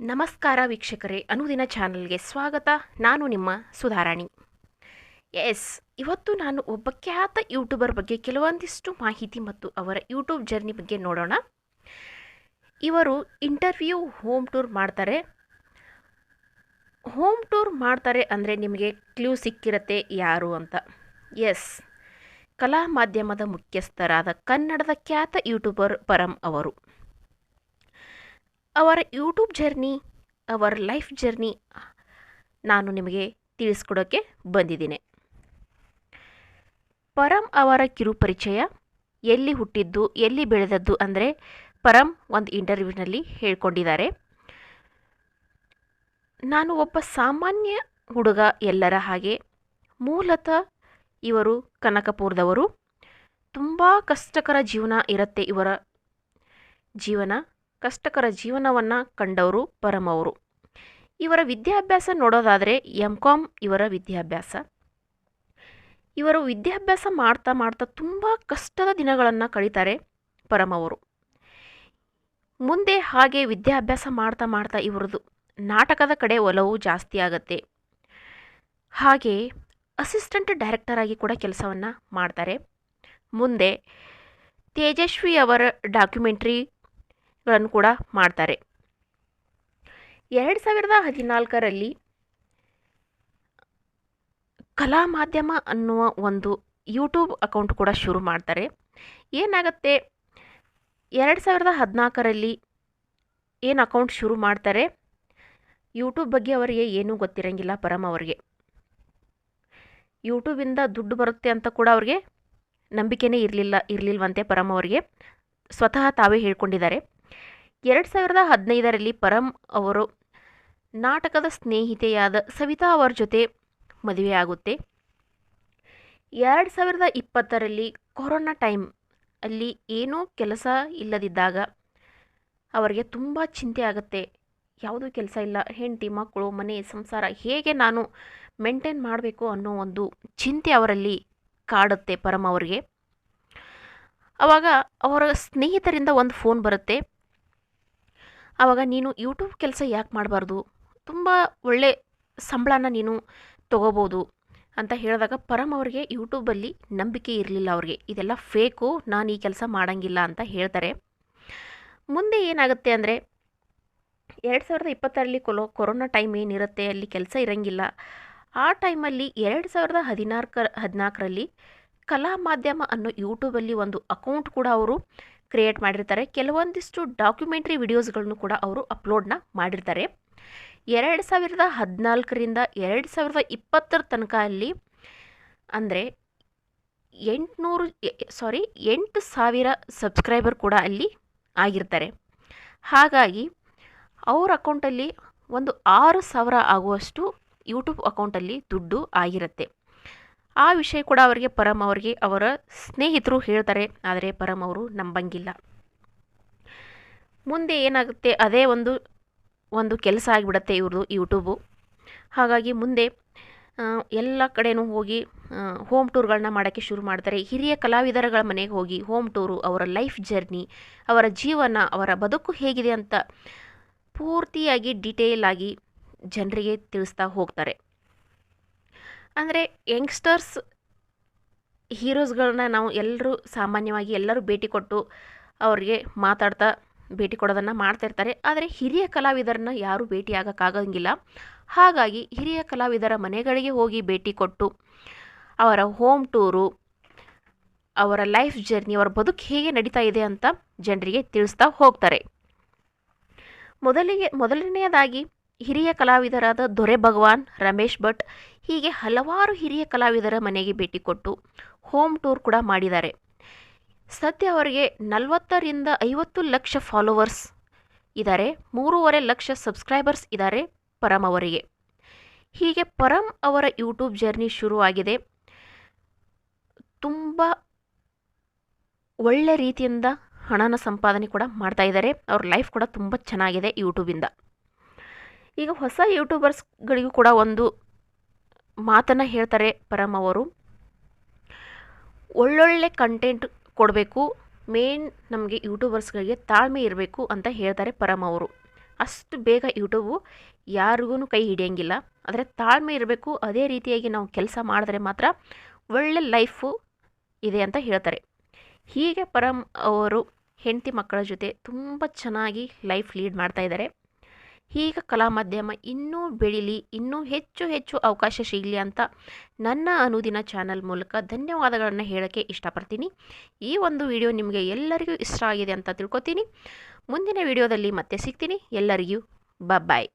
ನಮಸ್ಕಾರ ವೀಕ್ಷಕರೇ, ಅನುದಿನ ಚಾನಲ್ಗೆ ಸ್ವಾಗತ. ನಾನು ನಿಮ್ಮ ಸುಧಾರಾಣಿ. ಎಸ್, ಇವತ್ತು ನಾನು ಒಬ್ಬ ಖ್ಯಾತ ಯೂಟ್ಯೂಬರ್ ಬಗ್ಗೆ ಕೆಲವೊಂದಿಷ್ಟು ಮಾಹಿತಿ ಮತ್ತು ಅವರ ಯೂಟ್ಯೂಬ್ ಜರ್ನಿ ಬಗ್ಗೆ ನೋಡೋಣ. ಇವರು ಇಂಟರ್ವ್ಯೂ, ಹೋಮ್ ಟೂರ್ ಮಾಡ್ತಾರೆ. ಹೋಮ್ ಟೂರ್ ಮಾಡ್ತಾರೆ ಅಂದರೆ ನಿಮಗೆ ಕ್ಲೂ ಸಿಕ್ಕಿರತ್ತೆ ಯಾರು ಅಂತ. ಎಸ್, ಕಲಾ ಮಾಧ್ಯಮದ ಮುಖ್ಯಸ್ಥರಾದ ಕನ್ನಡದ ಖ್ಯಾತ ಯೂಟ್ಯೂಬರ್ ಪರಂ ಅವರು. ಅವರ ಯೂಟ್ಯೂಬ್ ಜರ್ನಿ, ಅವರ ಲೈಫ್ ಜರ್ನಿ ನಾನು ನಿಮಗೆ ತಿಳಿಸ್ಕೊಡೋಕ್ಕೆ ಬಂದಿದ್ದೀನಿ. ಪರಂ ಅವರ ಕಿರು ಪರಿಚಯ ಎಲ್ಲಿ ಹುಟ್ಟಿದ್ದು, ಎಲ್ಲಿ ಬೆಳೆದದ್ದು ಅಂದರೆ ಪರಂ ಒಂದು ಇಂಟರ್ವ್ಯೂನಲ್ಲಿ ಹೇಳ್ಕೊಂಡಿದ್ದಾರೆ. ನಾನು ಒಬ್ಬ ಸಾಮಾನ್ಯ ಹುಡುಗ ಎಲ್ಲರ ಹಾಗೆ, ಮೂಲತಃ ಇವರು ಕನಕಪುರದವರು. ತುಂಬ ಕಷ್ಟಕರ ಜೀವನ ಇರುತ್ತೆ ಇವರ ಜೀವನ. ಕಷ್ಟಕರ ಜೀವನವನ್ನು ಕಂಡವರು ಪರಮವರು. ಇವರ ವಿದ್ಯಾಭ್ಯಾಸ ನೋಡೋದಾದರೆ ಎಂ ಕಾಮ್ ಇವರ ವಿದ್ಯಾಭ್ಯಾಸ. ಇವರು ವಿದ್ಯಾಭ್ಯಾಸ ಮಾಡ್ತಾ ಮಾಡ್ತಾ ತುಂಬ ಕಷ್ಟದ ದಿನಗಳನ್ನು ಕಳೀತಾರೆ ಪರಮವರು. ಮುಂದೆ ಹಾಗೆ ವಿದ್ಯಾಭ್ಯಾಸ ಮಾಡ್ತಾ ಮಾಡ್ತಾ ಇವರದು ನಾಟಕದ ಕಡೆ ಒಲವು ಜಾಸ್ತಿ ಆಗುತ್ತೆ. ಹಾಗೆ ಅಸಿಸ್ಟೆಂಟ್ ಡೈರೆಕ್ಟರ್ ಆಗಿ ಕೂಡ ಕೆಲಸವನ್ನು ಮಾಡ್ತಾರೆ. ಮುಂದೆ ತೇಜಸ್ವಿ ಅವರ ಡಾಕ್ಯುಮೆಂಟ್ರಿಗಳನ್ನು ಕೂಡ ಮಾಡ್ತಾರೆ. ಎರಡು ಸಾವಿರದ ಹದಿನಾಲ್ಕರಲ್ಲಿ ಕಲಾ ಮಾಧ್ಯಮ ಅನ್ನುವ ಒಂದು ಯೂಟ್ಯೂಬ್ ಅಕೌಂಟ್ ಕೂಡ ಶುರು ಮಾಡ್ತಾರೆ. ಏನಾಗುತ್ತೆ? ಎರಡು ಸಾವಿರದ ಹದಿನಾಲ್ಕರಲ್ಲಿ ಏನು ಅಕೌಂಟ್ ಶುರು ಮಾಡ್ತಾರೆ? ಯೂಟ್ಯೂಬ್ ಬಗ್ಗೆ ಅವರಿಗೆ ಏನೂ ಗೊತ್ತಿರಂಗಿಲ್ಲ ಪರಮ ಅವರಿಗೆ. ಯೂಟ್ಯೂಬಿಂದ ದುಡ್ಡು ಬರುತ್ತೆ ಅಂತ ಕೂಡ ಅವ್ರಿಗೆ ನಂಬಿಕೆನೇ ಇರಲಿಲ್ಲ, ಇರಲಿಲ್ವಂತೆ ಪರಮ ಅವರಿಗೆ. ಸ್ವತಃ ತಾವೇ ಹೇಳ್ಕೊಂಡಿದ್ದಾರೆ. ಎರಡು ಸಾವಿರದ ಹದಿನೈದರಲ್ಲಿ ಪರಂ ಅವರು ನಾಟಕದ ಸ್ನೇಹಿತೆಯಾದ ಸವಿತಾ ಅವರ ಜೊತೆ ಮದುವೆಯಾಗುತ್ತೆ. ಎರಡು ಸಾವಿರದ ಇಪ್ಪತ್ತರಲ್ಲಿ ಕೊರೋನಾ ಟೈಮ್ ಅಲ್ಲಿ ಏನೂ ಕೆಲಸ ಇಲ್ಲದಿದ್ದಾಗ ಅವರಿಗೆ ತುಂಬ ಚಿಂತೆ ಆಗುತ್ತೆ. ಯಾವುದೂ ಕೆಲಸ ಇಲ್ಲ. ಹೆಂಡತಿ, ಮಕ್ಕಳು, ಮನೆ, ಸಂಸಾರ ಹೇಗೆ ನಾನು ಮೇಂಟೈನ್ ಮಾಡಬೇಕು ಅನ್ನೋ ಒಂದು ಚಿಂತೆ ಅವರಲ್ಲಿ ಕಾಡುತ್ತೆ ಪರಮ ಅವರಿಗೆ. ಅವಾಗ ಅವರ ಸ್ನೇಹಿತರಿಂದ ಒಂದು ಫೋನ್ ಬರುತ್ತೆ. ಆವಾಗ ನೀನು ಯೂಟ್ಯೂಬ್ ಕೆಲಸ ಯಾಕೆ ಮಾಡಬಾರ್ದು? ತುಂಬ ಒಳ್ಳೆ ಸಂಬಳನ ನೀನು ತಗೋಬೋದು ಅಂತ ಹೇಳಿದಾಗ ಪರಮ್ ಅವರಿಗೆ ಯೂಟ್ಯೂಬಲ್ಲಿ ನಂಬಿಕೆ ಇರಲಿಲ್ಲ ಅವ್ರಿಗೆ. ಇದೆಲ್ಲ ಫೇಕು, ನಾನು ಈ ಕೆಲಸ ಮಾಡೋಂಗಿಲ್ಲ ಅಂತ ಹೇಳ್ತಾರೆ. ಮುಂದೆ ಏನಾಗುತ್ತೆ ಅಂದರೆ ಎರಡು ಸಾವಿರದ ಇಪ್ಪತ್ತರಲ್ಲಿ ಕೊಲೋ, ಕೊರೋನಾ ಟೈಮ್ ಏನಿರುತ್ತೆ, ಅಲ್ಲಿ ಕೆಲಸ ಇರೋಂಗಿಲ್ಲ. ಆ ಟೈಮಲ್ಲಿ ಎರಡು ಸಾವಿರದ ಹದಿನಾಲ್ಕ ಹದಿನಾಲ್ಕರಲ್ಲಿ ಕಲಾ ಮಾಧ್ಯಮ ಅನ್ನೋ ಯೂಟ್ಯೂಬಲ್ಲಿ ಒಂದು ಅಕೌಂಟ್ ಕೂಡ ಅವರು ಕ್ರಿಯೇಟ್ ಮಾಡಿರ್ತಾರೆ. ಕೆಲವೊಂದಿಷ್ಟು ಡಾಕ್ಯುಮೆಂಟ್ರಿ ವಿಡಿಯೋಸ್ಗಳನ್ನು ಕೂಡ ಅವರು ಅಪ್ಲೋಡ್ನ ಮಾಡಿರ್ತಾರೆ. ಎರಡು ಸಾವಿರದ ಹದಿನಾಲ್ಕರಿಂದ ಎರಡು ಸಾವಿರದ ಇಪ್ಪತ್ತರ ತನಕ ಅಲ್ಲಿ ಅಂದರೆ ಎಂಟುನೂರು ಸಾರಿ ಎಂಟು ಸಾವಿರ ಸಬ್ಸ್ಕ್ರೈಬರ್ ಕೂಡ ಅಲ್ಲಿ ಆಗಿರ್ತಾರೆ. ಹಾಗಾಗಿ ಅವ್ರ ಅಕೌಂಟಲ್ಲಿ ಒಂದು ಆರು ಸಾವಿರ ಆಗುವಷ್ಟು ಯೂಟ್ಯೂಬ್ ಅಕೌಂಟಲ್ಲಿ ದುಡ್ಡು ಆಗಿರುತ್ತೆ. ಆ ವಿಷಯ ಕೂಡ ಅವರಿಗೆ ಪರಮ್ ಅವರಿಗೆ ಅವರ ಸ್ನೇಹಿತರು ಹೇಳ್ತಾರೆ, ಆದರೆ ಪರಮ್ ಅವರು ನಂಬಂಗಿಲ್ಲ. ಮುಂದೆ ಏನಾಗುತ್ತೆ, ಅದೇ ಒಂದು ಒಂದು ಕೆಲಸ ಆಗಿಬಿಡುತ್ತೆ ಇವ್ರದ್ದು ಯೂಟ್ಯೂಬು ಹಾಗಾಗಿ ಮುಂದೆ ಎಲ್ಲ ಕಡೆನೂ ಹೋಗಿ ಹೋಮ್ ಟೂರ್ಗಳನ್ನ ಮಾಡೋಕ್ಕೆ ಶುರು ಮಾಡ್ತಾರೆ. ಹಿರಿಯ ಕಲಾವಿದರಗಳ ಮನೆಗೆ ಹೋಗಿ ಹೋಮ್ ಟೂರು ಅವರ ಲೈಫ್ ಜರ್ನಿ ಅವರ ಜೀವನ, ಅವರ ಬದುಕು ಹೇಗಿದೆ ಅಂತ ಪೂರ್ತಿಯಾಗಿ ಡಿಟೇಲ್ ಆಗಿ ಜನರಿಗೆ ತಿಳಿಸ್ತಾ ಹೋಗ್ತಾರೆ. ಅಂದರೆ ಯಂಗ್ಸ್ಟರ್ಸ್ ಹೀರೋಸ್ಗಳನ್ನ ನಾವು ಎಲ್ಲರೂ ಸಾಮಾನ್ಯವಾಗಿ ಎಲ್ಲರೂ ಭೇಟಿ ಕೊಟ್ಟು ಅವ್ರಿಗೆ ಮಾತಾಡ್ತಾ ಭೇಟಿ ಕೊಡೋದನ್ನು ಮಾಡ್ತಾಯಿರ್ತಾರೆ ಆದರೆ ಹಿರಿಯ ಕಲಾವಿದರನ್ನ ಯಾರೂ ಭೇಟಿಯಾಗೋಕ್ಕಾಗಂಗಿಲ್ಲ ಹಾಗಾಗಿ ಹಿರಿಯ ಕಲಾವಿದರ ಮನೆಗಳಿಗೆ ಹೋಗಿ ಭೇಟಿ ಕೊಟ್ಟು ಅವರ ಹೋಮ್ ಟೂರು, ಅವರ ಲೈಫ್ ಜರ್ನಿ, ಅವರ ಬದುಕು ಹೇಗೆ ನಡೀತಾ ಇದೆ ಅಂತ ಜನರಿಗೆ ತಿಳಿಸ್ತಾ ಹೋಗ್ತಾರೆ. ಮೊದಲಿಗೆ, ಮೊದಲನೆಯದಾಗಿ ಹಿರಿಯ ಕಲಾವಿದರಾದ ದೊರೆ ಭಗವಾನ್, ರಮೇಶ್ ಭಟ್ ಹೀಗೆ ಹಲವಾರು ಹಿರಿಯ ಕಲಾವಿದರ ಮನೆಗೆ ಭೇಟಿ ಕೊಟ್ಟು ಹೋಮ್ ಟೂರ್ ಕೂಡ ಮಾಡಿದ್ದಾರೆ. ಸದ್ಯ ಅವರಿಗೆ ನಲವತ್ತರಿಂದ ಐವತ್ತು ಲಕ್ಷ ಫಾಲೋವರ್ಸ್ ಇದ್ದಾರೆ. ಮೂರುವರೆ ಲಕ್ಷ ಸಬ್ಸ್ಕ್ರೈಬರ್ಸ್ ಇದ್ದಾರೆ ಪರಂ ಅವರಿಗೆ. ಹೀಗೆ ಪರಂ ಅವರ ಯೂಟ್ಯೂಬ್ ಜರ್ನಿ ಶುರುವಾಗಿದೆ. ತುಂಬ ಒಳ್ಳೆ ರೀತಿಯಿಂದ ಹಣನ ಸಂಪಾದನೆ ಕೂಡ ಮಾಡ್ತಾ ಇದ್ದಾರೆ. ಅವ್ರ ಲೈಫ್ ಕೂಡ ತುಂಬ ಚೆನ್ನಾಗಿದೆ ಯೂಟ್ಯೂಬಿಂದ ಈಗ ಹೊಸ ಯೂಟ್ಯೂಬರ್ಸ್ಗಳಿಗೂ ಕೂಡ ಒಂದು ಮಾತನ್ನು ಹೇಳ್ತಾರೆ ಪರಮ್ ಅವರು. ಒಳ್ಳೊಳ್ಳೆ ಕಂಟೆಂಟ್ ಕೊಡಬೇಕು ಮೇನ್ ನಮಗೆ ಯೂಟ್ಯೂಬರ್ಸ್ಗಳಿಗೆ ತಾಳ್ಮೆ ಇರಬೇಕು ಅಂತ ಹೇಳ್ತಾರೆ ಪರಮ್ ಅವರು. ಅಷ್ಟು ಬೇಗ ಯೂಟ್ಯೂಬು ಯಾರಿಗೂ ಕೈ ಹಿಡಿಯೋಂಗಿಲ್ಲ. ಆದರೆ ತಾಳ್ಮೆ ಇರಬೇಕು, ಅದೇ ರೀತಿಯಾಗಿ ನಾವು ಕೆಲಸ ಮಾಡಿದ್ರೆ ಮಾತ್ರ ಒಳ್ಳೆ ಲೈಫು ಇದೆ ಅಂತ ಹೇಳ್ತಾರೆ. ಹೀಗೆ ಪರಮ್ ಅವರು ಹೆಂಡತಿ ಮಕ್ಕಳ ಜೊತೆ ತುಂಬ ಚೆನ್ನಾಗಿ ಲೈಫ್ ಲೀಡ್ ಮಾಡ್ತಾ ಇದ್ದಾರೆ. ಹೀಗೆ ಕಲಾ ಮಾಧ್ಯಮ ಇನ್ನೂ ಬೆಳೀಲಿ, ಇನ್ನೂ ಹೆಚ್ಚು ಹೆಚ್ಚು ಅವಕಾಶ ಸಿಗಲಿ ಅಂತ ನನ್ನ ಅನುದಿನ ಚಾನಲ್ ಮೂಲಕ ಧನ್ಯವಾದಗಳನ್ನು ಹೇಳೋಕ್ಕೆ ಇಷ್ಟಪಡ್ತೀನಿ. ಈ ಒಂದು ವಿಡಿಯೋ ನಿಮಗೆ ಎಲ್ಲರಿಗೂ ಇಷ್ಟ ಆಗಿದೆ ಅಂತ ತಿಳ್ಕೊತೀನಿ. ಮುಂದಿನ ವಿಡಿಯೋದಲ್ಲಿ ಮತ್ತೆ ಸಿಗ್ತೀನಿ. ಎಲ್ಲರಿಗೂ ಬಾಯ್